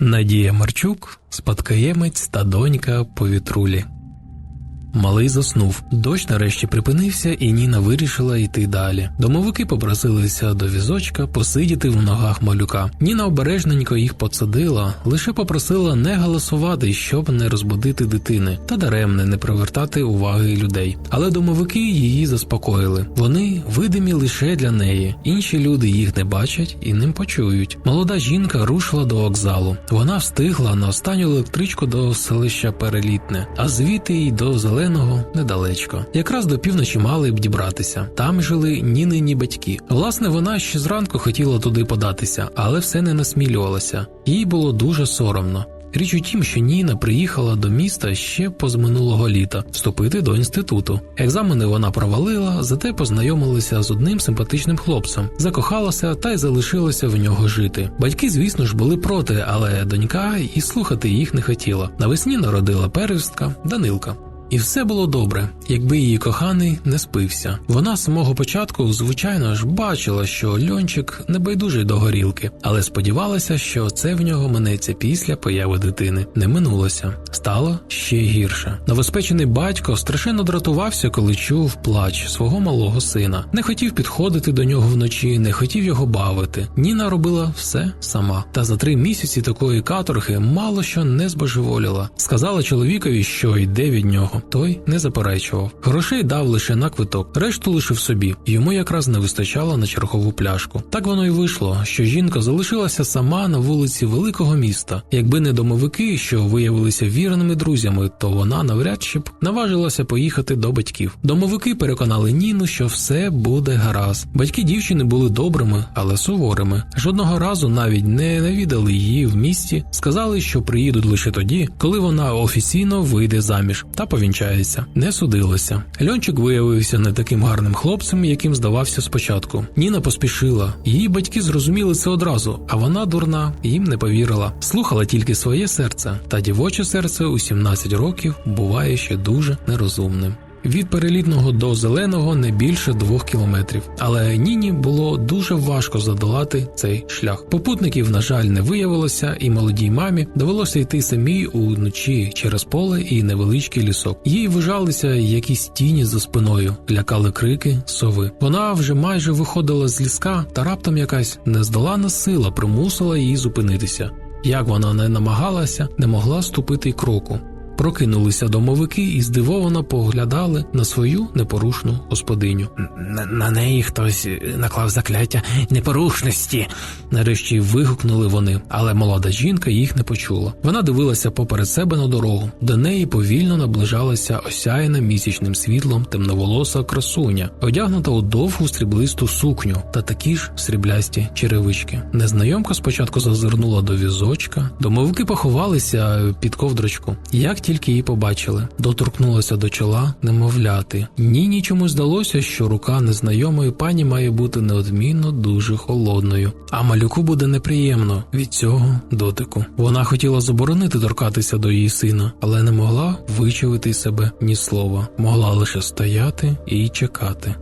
Надія Марчук, спадкоємець та донька повітрулі. Малий заснув. Дощ нарешті припинився, і Ніна вирішила йти далі. Домовики попросилися до візочка посидіти в ногах малюка. Ніна обережненько їх посадила, лише попросила не голосувати, щоб не розбудити дитини, та даремне не привертати уваги людей. Але домовики її заспокоїли. Вони видимі лише для неї. Інші люди їх не бачать і не почують. Молода жінка рушила до вокзалу. Вона встигла на останню електричку до селища Перелітне, а звідти й до зеленого недалечко. Якраз до півночі мали б дібратися. Там жили Нінині батьки. Власне, вона ще зранку хотіла туди податися, але все не насмілювалася. Їй було дуже соромно. Річ у тім, що Ніна приїхала до міста ще позминулого літа вступити до інституту. Екзамени вона провалила, зате познайомилася з одним симпатичним хлопцем, закохалася та й залишилася в нього жити. Батьки, звісно ж, були проти, але донька і слухати їх не хотіла. Навесні народила первістка Данилка. І все було добре, якби її коханий не спився. Вона з самого початку, звичайно ж, бачила, що льончик не байдужий до горілки, але сподівалася, що це в нього минеться після появи дитини. Не минулося, стало ще гірше. Новоспечений батько страшенно дратувався, коли чув плач свого малого сина. Не хотів підходити до нього вночі, не хотів його бавити. Ніна робила все сама. Та за три місяці такої каторги мало що не збожеволіла. Сказала чоловікові, що йде від нього. Той не заперечував. Грошей дав лише на квиток, решту лишив собі. Йому якраз не вистачало на чергову пляшку. Так воно й вийшло, що жінка залишилася сама на вулиці великого міста. Якби не домовики, що виявилися вірними друзями, то вона навряд чи б наважилася поїхати до батьків. Домовики переконали Ніну, що все буде гаразд. Батьки дівчини були добрими, але суворими. Жодного разу навіть не навідали її в місті, сказали, що приїдуть лише тоді, коли вона офіційно вийде заміж та повінчається. Не судилося. Льончик виявився не таким гарним хлопцем, яким здавався спочатку. Ніна поспішила. Її батьки зрозуміли це одразу, а вона дурна їм не повірила. Слухала тільки своє серце, та дівоче серце у 17 років буває ще дуже нерозумним. Від перелітного до зеленого не більше двох кілометрів, але Ніні було дуже важко задолати цей шлях. Попутників, на жаль, не виявилося, і молодій мамі довелося йти самій уночі через поле і невеличкий лісок. Їй вижалися якісь тіні за спиною, лякали крики, сови. Вона вже майже виходила з ліска, та раптом якась нездолана сила примусила її зупинитися. Як вона не намагалася, не могла ступити й кроку. Прокинулися домовики і здивовано поглядали на свою непорушну господиню. На, на неї хтось наклав закляття непорушності. Нарешті вигукнули вони, але молода жінка їх не почула. Вона дивилася поперед себе на дорогу. До неї повільно наближалася осяяна місячним світлом темноволоса красуня, одягнута у довгу сріблисту сукню та такі ж сріблясті черевички. Незнайомка спочатку зазирнула до візочка, домовики поховалися під ковдрочку. Як тільки її побачили, доторкнулася до чола немовляти. Ні, чомусь здалося, що рука незнайомої пані має бути неодмінно дуже холодною, а малюку буде неприємно від цього дотику. Вона хотіла заборонити торкатися до її сина, але не могла вичавити себе ні слова, могла лише стояти і чекати.